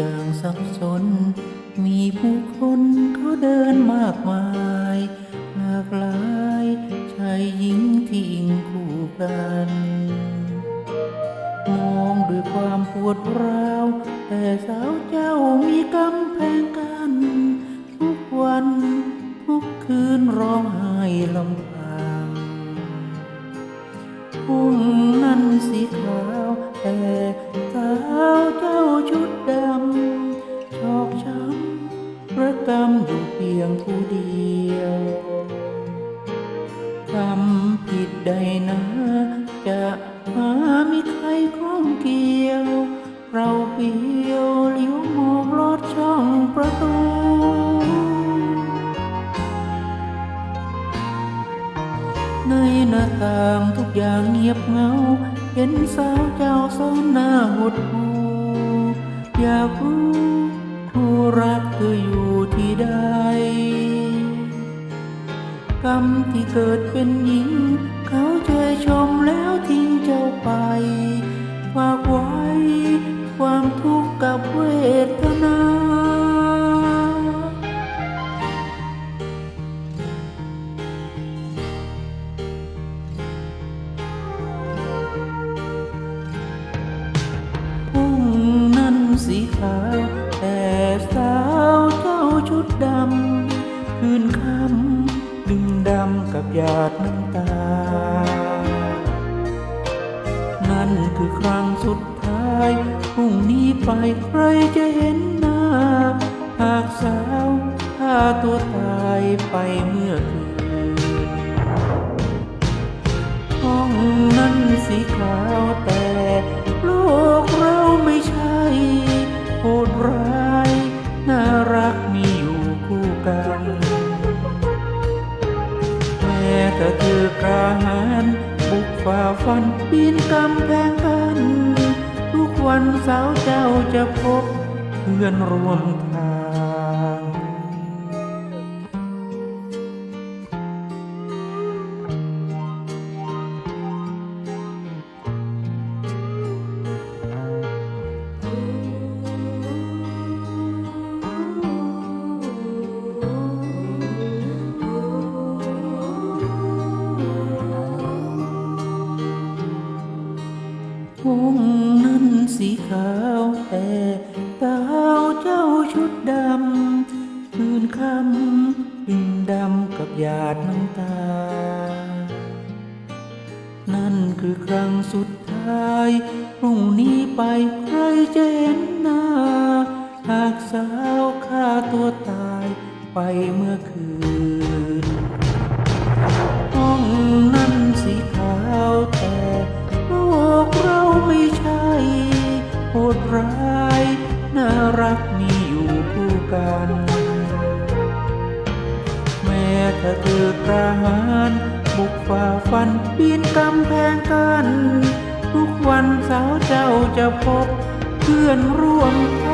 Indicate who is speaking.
Speaker 1: ย่างสับสน มีผู้คนเขาเดินมากมาย หลากหลายชายหญิงที่อิงคู่กัน มองด้วยความปวดร้าว แต่สาวเจ้ามีกำแพงกัน ทุกวันทุกคืนร้องไห้ลำพังพุ่งนั้นสีขาวำระกำอยู่เพียงผู้เดียวทำผิดใดนะ จะหามีใครข้องเกี่ยว เราเปียวเลี้ยวมองลอดช่องประตูในหน้าต่างทุกอย่างเงียบเงา เห็นสาวเจ้าซ้อนหน้าหดหูอยากรู้คู่รักเธออยู่ ที่ใด กรรมที่เกิดเป็นหญิง เขาเชยชมแล้วทิ้งเจ้าไปฝากไว้ ความทุกข์กับเวทนาพุ่งนั้นสีขาว ชุดดำ คืนคำดึงดำกับหยาดน้ำตา นั่นคือครั้งสุดท้ายพรุ่งนี้ไปใครจะเห็นหน้า หากสาวฆ่าตัวตายไปเมื่อคืนห้องนั้นสีขาวแต่โลกเราไม่ใช่โหดร้าย น่ารักมี กันแม้แต่เธอกระหารบุกฝ่าฟันปีนกำแพงกัน ทุกวันสาวเจ้าจะพบเพื่อนร่วมทาง สีขาวแต่สาเจ้าชุดดำคืนคำดินดำกับหยาดน้ำตา นั่นคือครั้งสุดท้ายพรุ่งนี้ไปใครจะเห็นหน้า หากสาวฆ่าตัวตายไปเมื่อคืน ร้าย น่ารักมีอยู่คู่กัน แม้ถ้าเธอกระหารบุกฝ่าฟันปีนกำแพงกัน ทุกวันสาวเจ้าจะพบเพื่อนร่วมท